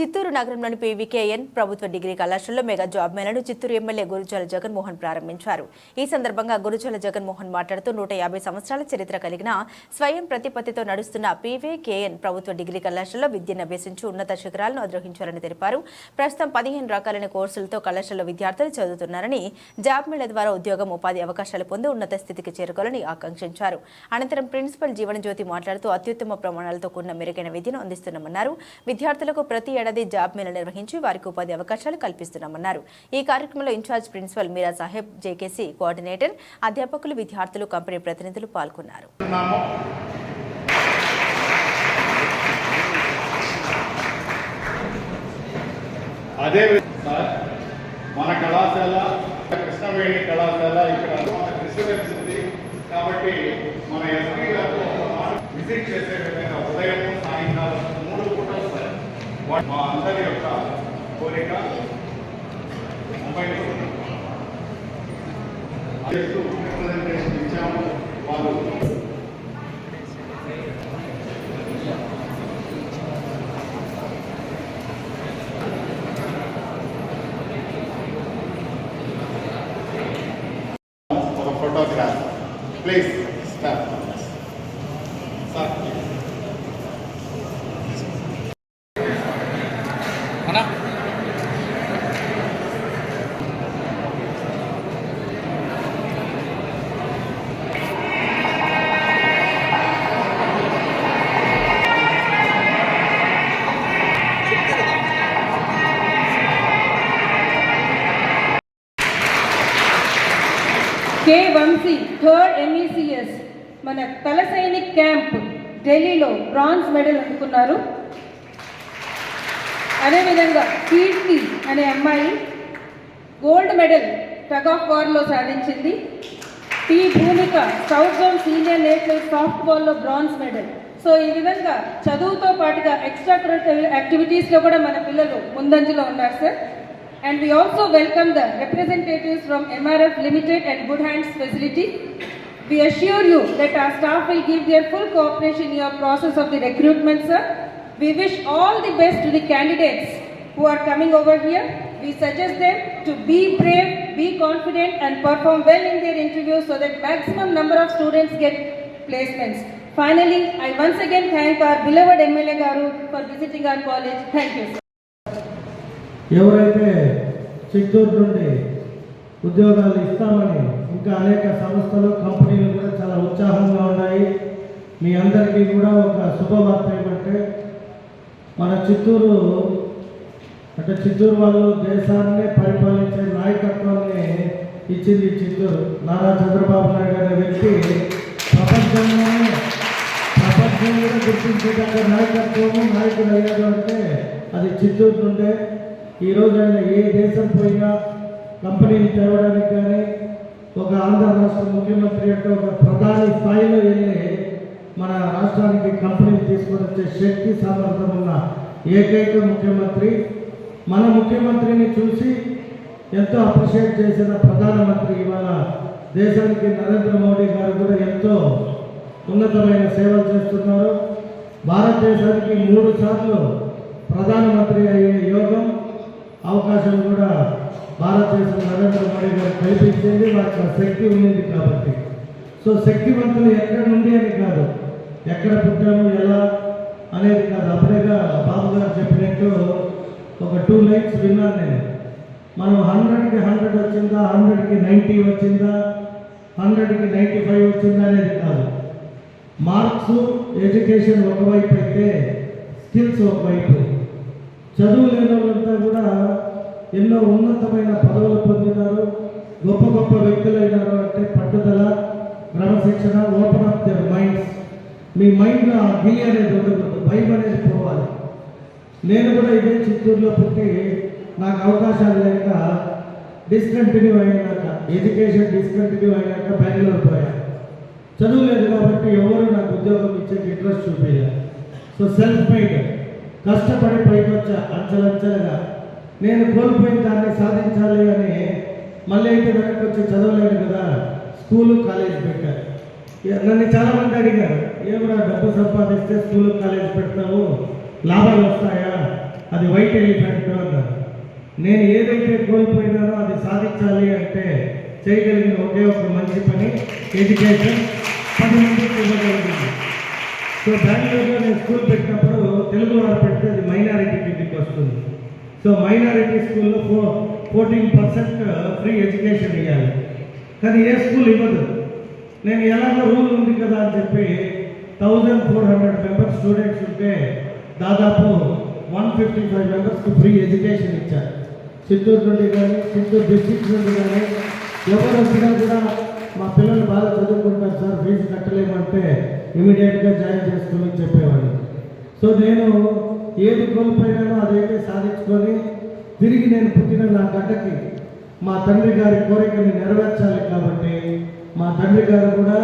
చిత్తూరు నగరంలోని పీవీకేఎన్ ప్రభుత్వ డిగ్రీ కళాశాలలో మెగా జాబ్ మేళను చిత్తూరు ఎమ్మెల్యే గురుజాల జగన్మోహన్ ప్రారంభించారు. ఈ సందర్భంగా గురుజాల జగన్మోహన్ మాట్లాడుతూ నూట యాభై సంవత్సరాల చరిత్ర కలిగిన స్వయం ప్రతిపత్తితో నడుస్తున్న పీవీకేఎన్ ప్రభుత్వ డిగ్రీ కళాశాలలో విద్యను అభ్యసించి ఉన్నత శిఖరాలను అధిరోహించారని తెలిపారు. ప్రస్తుతం పదిహేను రకాలైన కోర్సులతో కళాశాలలో విద్యార్థులు చదువుతున్నారని జాబ్ మేళ ద్వారా ఉద్యోగం ఉపాధి అవకాశాలు పొంది ఉన్నత స్థితికి చేరుకోవాలని ఆకాంక్షించారు. అనంతరం ప్రిన్సిపల్ జీవనజ్యోతి మాట్లాడుతూ అత్యుత్తమ ప్రమాణాలతో కూడిన మెరుగైన విద్యను అందిస్తున్నామన్నారు. విద్యార్థులకు ప్రతి ఏడాది జాబ్ మేళ నిర్వహించి వారికి ఉపాధి అవకాశాలు కల్పిస్తున్నామన్నారు. ఈ కార్యక్రమంలో in-charge principal Meera Saheb JKC coordinator అధ్యాపకులు విద్యార్థులు కంపెనీ ప్రతినిధులు పాల్గొన్నారు. అదే మన కళాశాల కృష్ణవేణి కళాశాల ఇక్కడ కాబట్టి మన ఎస్పీ గారు ఒక మాట విజిట్ చేసే విధంగా ఉదయం సాయంకాలం మూడు పూటలు సార్ వా- మా అందరి యొక్క కోరిక ముంబైలో చేస్తూ రిప్రజెంటేషన్ ఇచ్చాము వారు. ఒక ఫోటోగ్రాఫ్ ప్లీజ్ స్టార్ట్ మన తల సైనిక్ క్యాంప్ ఢిల్లీలో బ్రాంజ్ మెడల్ అందుకున్నారు. అదేవిధంగా కీర్తి అనే అమ్మాయి గోల్డ్ మెడల్ టగ్ ఆఫ్ వార్లో సాధించింది. T Bhoomika south zone senior national soft బాల్లో bronze medal. So ఈ విధంగా చదువుతో పాటుగా ఎక్స్ట్రా కరికులర్ యాక్టివిటీస్లో కూడా మన పిల్లలు ముందంజలో ఉన్నారు sir. And we also welcome the representatives from MRF limited and good hands facility. We assure you that our staff will give their full cooperation in your process of the recruitment, sir. We wish all the best to the candidates who are coming over here. We suggest them to be brave, be confident and perform well in their interviews so that maximum number of students get placements. Finally, I once again thank our beloved MLA Garu for visiting our college. Thank you, sir. ఎవరైతే చిత్తూరు నుండి ఉద్యోగాలు ఇస్తామని ఇంకా అనేక సంస్థలు కంపెనీలు కూడా చాలా ఉత్సాహంగా ఉన్నాయి. మీ అందరికీ కూడా ఒక శుభవార్త ఏమంటే మన చిత్తూరు అంటే చిత్తూరు వాళ్ళు దేశాన్ని పరిపాలించే నాయకత్వాన్ని ఇచ్చింది చిత్తూరు. నారా చంద్రబాబు నాయుడు అనే వ్యక్తి ప్రపంచంలోనే ప్రపంచంలో గుర్తించేటంత నాయకత్వము నాయకుడు అయ్యాడు అంటే అది చిత్తూరు నుండే. ఈరోజు ఆయన ఏ దేశం పోయినా కంపెనీలు తేవడానికి కానీ ఒక ఆంధ్ర రాష్ట్ర ముఖ్యమంత్రి అంటే ఒక ప్రధాని స్థాయిలో వెళ్ళి మన రాష్ట్రానికి కంపెనీలు తీసుకొని వచ్చే శక్తి సామర్థ్యం ఉన్న ఏకైక ముఖ్యమంత్రి. మన ముఖ్యమంత్రిని చూసి ఎంతో అప్రిషియేట్ చేసిన ప్రధానమంత్రి ఇవాళ దేశానికి నరేంద్ర మోడీ గారు కూడా ఎంతో ఉన్నతమైన సేవలు చేస్తున్నారు. భారతదేశానికి మూడు సార్లు ప్రధానమంత్రి అయ్యే యోగం అవకాశం కూడా భారతదేశం నరేంద్ర మోడీ గారు కల్పించింది వారికి శక్తి ఉండింది కాబట్టి. సో శక్తివంతులు ఎక్కడ నుండి అని కాదు. ఎక్కడ పుట్టాము ఎలా అనేది కాదు. అప్పుడేగా బాబు గారు చెప్పినట్టు ఒక టూ లైన్స్ విన్నాను నేను. మనం హండ్రెడ్కి హండ్రెడ్ వచ్చిందా హండ్రెడ్కి నైంటీ వచ్చిందా హండ్రెడ్కి నైంటీ ఫైవ్ వచ్చిందా అనేది కాదు. మార్క్స్ ఎడ్యుకేషన్ ఒకవైపు అయితే స్కిల్స్ ఒకవైపు. చదువు లేని వాళ్ళంతా కూడా ఎన్నో ఉన్నతమైన పదవులు పొందినారు గొప్ప గొప్ప వ్యక్తులైనారు అంటే పట్టుదల క్రమశిక్షణ ఓపెన్ ఆఫ్ దర్ మైండ్స్. మీ మైండ్లో ఆ గిలి అనేది ఉండకూడదు భయం అనేది పోవాలి. నేను కూడా ఇదే చిత్తూరులో పుట్టి నాకు అవకాశాలు లేక డిస్కంటిన్యూ అయినాక ఎడ్యుకేషన్ డిస్కంటిన్యూ అయినాక బెంగళూరు పోయా. చదువు లేదు కాబట్టి ఎవరు నాకు ఉద్యోగం ఇచ్చే ఇంట్రెస్ట్ చూపించారు సో సెల్ఫ్ మేడ్ కష్టపడి పైకి వచ్చా అంచెలంచెలుగా. నేను కోల్పోయిన దాన్ని సాధించాలి అని మళ్ళీ అయితే వెనక్కి వచ్చి చదవలేను కదా. స్కూలు కాలేజ్ పెట్టారు నన్ను చాలా మంది అడిగారు ఏమన్నా డబ్బు సంపాదిస్తే స్కూలు కాలేజ్ పెడతావు? లాభాలు వస్తాయా? అది వైట్ ఎలిఫెంట్ అన్నారు నేను ఏదైతే కోల్పోయినానో అది సాధించాలి అంటే చేయగలిగిన ఒకే ఒక మంచి పని ఎడ్యుకేషన్. పది మందికి ఇవ్వగలిగింది. సో బెంగళూరులో నేను స్కూల్ పెట్టినప్పుడు తెలుగు వారు పెడితే అది మైనారిటీ కిందకి వస్తుంది సో మైనారిటీ స్కూల్లో ఫో ఫోర్టీన్ పర్సెంట్ ఫ్రీ ఎడ్యుకేషన్ ఇవ్వాలి కానీ ఏ స్కూల్ ఇవ్వదు. నేను ఎలాగో రూల్ ఉంది కదా అని చెప్పి thousand four hundred members students ఉంటే దాదాపు వన్ ఫిఫ్టీ ఫైవ్ మెంబర్స్కి ఫ్రీ ఎడ్యుకేషన్ ఇచ్చారు. చిత్తూరు నుండి కానీ చిత్తూరు డిస్ట్రిక్ట్ నుండి కానీ ఎవరు వచ్చినా కూడా మా పిల్లలు బాగా చదువుకుంటారు సార్ ఫీజు కట్టలేమంటే ఇమీడియట్గా జాయిన్ చేసుకోమని చెప్పేవాడిని సో నేను ఏది కోల్పోయినానో అదైతే తిరిగి నేను పుట్టిన నా గడ్డకి మా తండ్రి గారి కోరికని నెరవేర్చాలి కాబట్టి మా తండ్రి గారు కూడా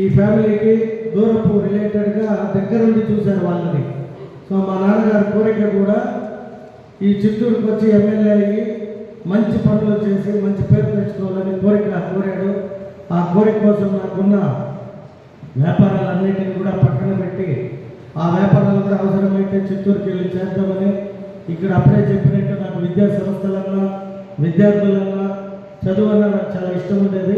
ఈ ఫ్యామిలీకి దూరపు రిలేటెడ్గా దగ్గరుండి చూశారు వాళ్ళని. సో మా నాన్నగారి కోరిక కూడా ఈ చిత్తూరుకు వచ్చి ఎమ్మెల్యే అయ్యి మంచి పనులు చేసి మంచి పేరు తెచ్చుకోవాలని కోరిక కోరాడు. ఆ కోరిక కోసం నాకున్న వ్యాపారాలన్నింటినీ కూడా పక్కన పెట్టి ఆ వ్యాపారాలకు అవసరమైతే చిత్తూరుకి వెళ్ళి చేద్దామని ఇక్కడ అప్పుడే చెప్పినట్టు నాకు విద్యా సంస్థలన్నా విద్యార్థులన్నా చదువు అన్న నాకు చాలా ఇష్టం ఉండేది.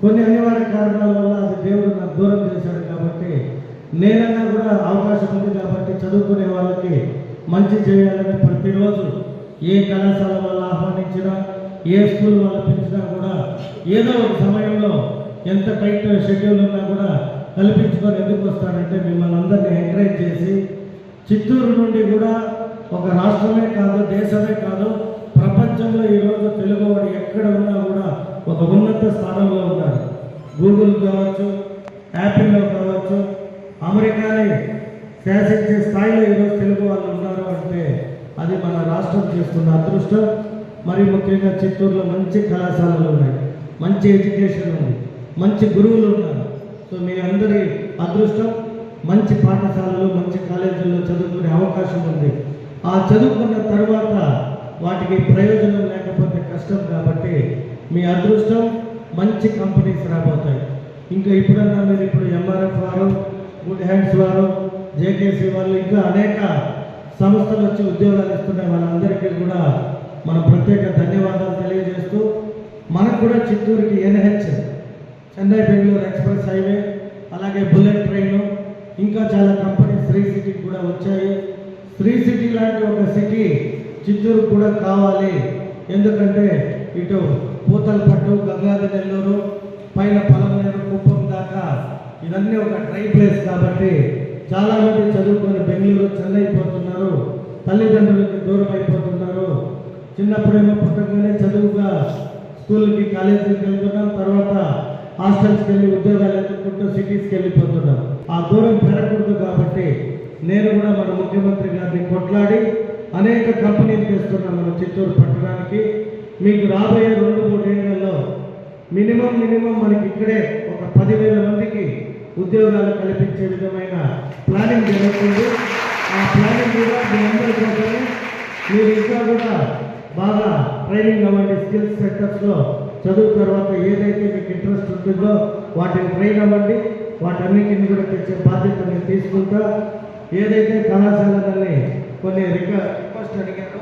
కొన్ని అనివార్య కారణాల వల్ల అది దేవుడు నాకు దూరం చేశాడు కాబట్టి నేనన్నా కూడా అవకాశం ఉంది కాబట్టి చదువుకునే వాళ్ళకి మంచి చేయాలని ప్రతిరోజు ఏ కళాశాల వల్ల ఆహ్వానించినా ఏ స్కూల్ వాళ్ళు పెంచినా కూడా ఏదో ఒక సమయంలో ఎంత టైట్ షెడ్యూల్ ఉన్నా కూడా కల్పించుకొని ఎందుకు వస్తానంటే మిమ్మల్ని అందరినీ ఎంకరేజ్ చేసి చిత్తూరు నుండి కూడా ఒక రాష్ట్రమే కాదు దేశమే కాదు ప్రపంచంలో ఈరోజు తెలుగువాడు ఎక్కడ ఉన్నా కూడా ఒక ఉన్నత స్థానంలో ఉన్నాడు. గూగుల్ కావచ్చు యాపిల్లో కావచ్చు అమెరికాని శాసించే స్థాయిలో ఈరోజు తెలుగు వాళ్ళు ఉన్నారు అంటే అది మన రాష్ట్రం చేస్తున్న అదృష్టం. మరి ముఖ్యంగా చిత్తూరులో మంచి కళాశాలలు ఉన్నాయి మంచి ఎడ్యుకేషన్ ఉంది మంచి గురువులు ఉన్నారు. సో మీ అందరి అదృష్టం మంచి పాఠశాలలు మంచి కాలేజీల్లో చదువుకునే అవకాశం ఉంది. ఆ చదువుకున్న తర్వాత వాటికి ప్రయోజనం లేకపోతే కష్టం కాబట్టి మీ అదృష్టం మంచి కంపెనీస్ రాబోతాయి. ఇంకా ఇప్పుడన్నా మీరు ఇప్పుడు ఎంఆర్ఎఫ్ వారు గుడ్ హ్యాండ్స్ వారు జేకేసీ వాళ్ళు ఇంకా అనేక సంస్థలు వచ్చి ఉద్యోగాలు ఇస్తున్నాయి. వాళ్ళందరికీ కూడా మనం ప్రత్యేక ధన్యవాదాలు తెలియజేస్తూ మనకు కూడా చిత్తూరుకి NH Chennai Bengaluru express highway అలాగే బుల్లెట్ ట్రైన్ ఇంకా చాలా కంపెనీస్ శ్రీ సిటీకి కూడా వచ్చాయి. ఫ్రీ సిటీ లాంటి ఒక సిటీ చిత్తూరు కూడా కావాలి. ఎందుకంటే ఇటు పూతలపట్టు గంగాధర నెల్లూరు పైన పలమనేరు కుప్పం దాకా ఇవన్నీ ఒక ట్రై ప్లేస్ కాబట్టి చాలామంది చదువుకొని బెంగళూరు చెన్నై పోతున్నారు. తల్లిదండ్రులకి దూరం అయిపోతున్నారు. చిన్నప్పుడేమో పుట్టగానే చదువుగా స్కూల్కి కాలేజీకి వెళ్తున్నాం. తర్వాత హాస్టల్స్కి వెళ్ళి ఉద్యోగాలు ఎదుర్కొంటూ సిటీస్కి వెళ్ళిపోతున్నాం ఆ దూరం పెరగకూడదు కాబట్టి నేను కూడా మన ముఖ్యమంత్రి గారిని కొట్లాడి అనేక కంపెనీలు తెస్తున్నాం మన చిత్తూరు పట్టణానికి. మీకు రాబోయే రెండు మూడేళ్ళలో మినిమం మినిమం మనకి ఇక్కడే ఒక పదివేల మందికి ఉద్యోగాలు కల్పించే విధమైన ప్లానింగ్ జరుగుతుంది. ఆ ప్లానింగ్ కూడా మీ అందరి కోసమే మీరు ఇంకా కూడా బాగా ట్రైనింగ్ అవ్వండి. స్కిల్స్ సెంటర్స్లో చదువు తర్వాత ఏదైతే మీకు ఇంట్రెస్ట్ ఉంటుందో వాటిని ట్రైన్ అవ్వండి. వాటన్నిటిని కూడా తెచ్చే బాధ్యత నేను తీసుకుంటా. ఏదైతే కళాశాలని కొన్ని రిక రిక్వెస్ట్ అడిగారో